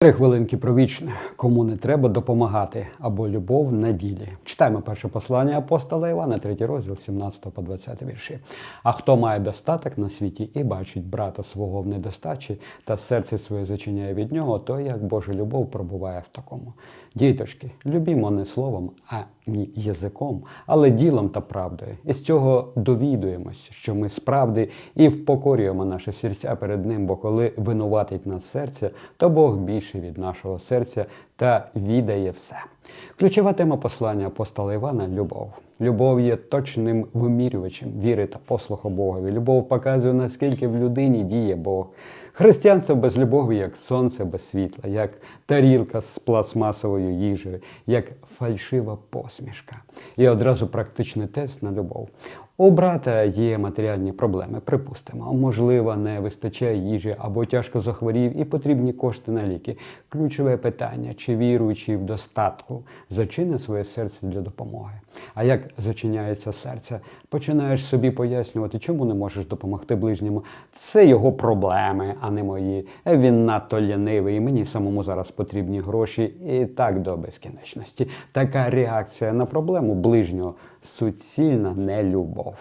Три хвилинки про вічне. Кому не треба допомагати або любов на ділі. Читаємо перше послання апостола Івана, третій розділ, 17 по 20 вірші. А хто має достаток на світі і бачить брата свого в недостачі та серце своє зачиняє від нього, то як Божа любов пробуває в такому. Діточки, любімо не словом, а ні язиком, але ділом та правдою. І з цього довідуємося, що ми справді і впокорюємо наші серця перед ним, бо коли винуватить нас серце, то Бог більше від нашого серця та відає все. Ключова тема послання апостола Івана любов. Любов є точним вимірювачем віри та послуху Богові. Любов показує, наскільки в людині діє Бог. Християнство без любові, як сонце без світла, як тарілка з пластмасовою їжею, як фальшива посмішка. І одразу практичний тест на любов. У брата є матеріальні проблеми, припустимо, можливо, не вистачає їжі або тяжко захворів і потрібні кошти на ліки. Ключове питання: чи віруючий в достатку зачине своє серце для допомоги? А як зачиняється серце? Починаєш собі пояснювати, чому не можеш допомогти ближньому. Це його проблеми, а не мої. Він надто лінивий, і мені самому зараз потрібні гроші і так до безкінечності. Така реакція на проблему ближнього суцільна нелюбов.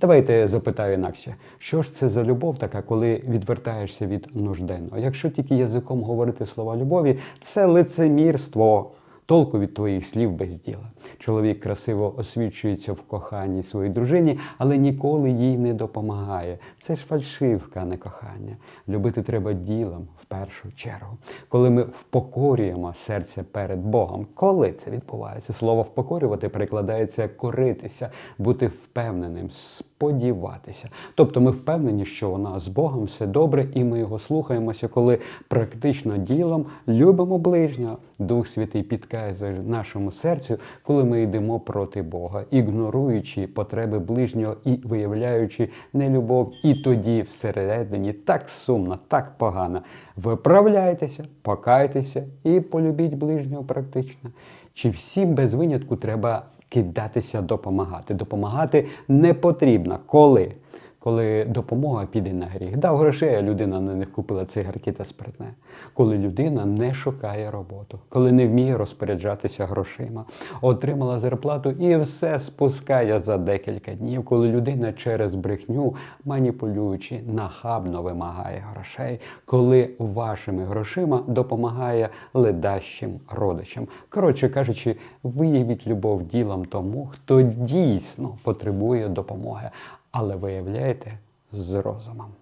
Давайте я запитаю інакше, що ж це за любов така, коли відвертаєшся від нужденного? Якщо тільки язиком говорити слова любові, це лицемірство. Толку від твоїх слів без діла. Чоловік красиво освічується в коханні своїй дружині, але ніколи їй не допомагає. Це ж фальшивка, а не кохання. Любити треба ділом в першу чергу. Коли ми впокорюємо серце перед Богом, коли це відбувається? Слово впокорювати перекладається як коритися, бути впевненим, сподіватися. Тобто ми впевнені, що у нас з Богом все добре, і ми його слухаємося, коли практично ділом любимо ближнього. Дух Святий підказує нашому серцю, коли ми йдемо проти Бога, ігноруючи потреби ближнього і виявляючи нелюбов, і тоді всередині так сумно, так погано. Виправляйтеся, покайтеся і полюбіть ближнього практично. Чи всім без винятку треба кидатися допомагати? Допомагати не потрібно. Коли? Коли допомога піде на гріх. Дав грошей, а людина на них купила цигарки та спиртне. Коли людина не шукає роботу, коли не вміє розпоряджатися грошима, отримала зарплату і все спускає за декілька днів, коли людина через брехню, маніпулюючи, нахабно вимагає грошей, коли вашими грошима допомагає ледащим родичам. Коротше кажучи, виявіть любов ділом тому, хто дійсно потребує допомоги але виявляєте з розумом.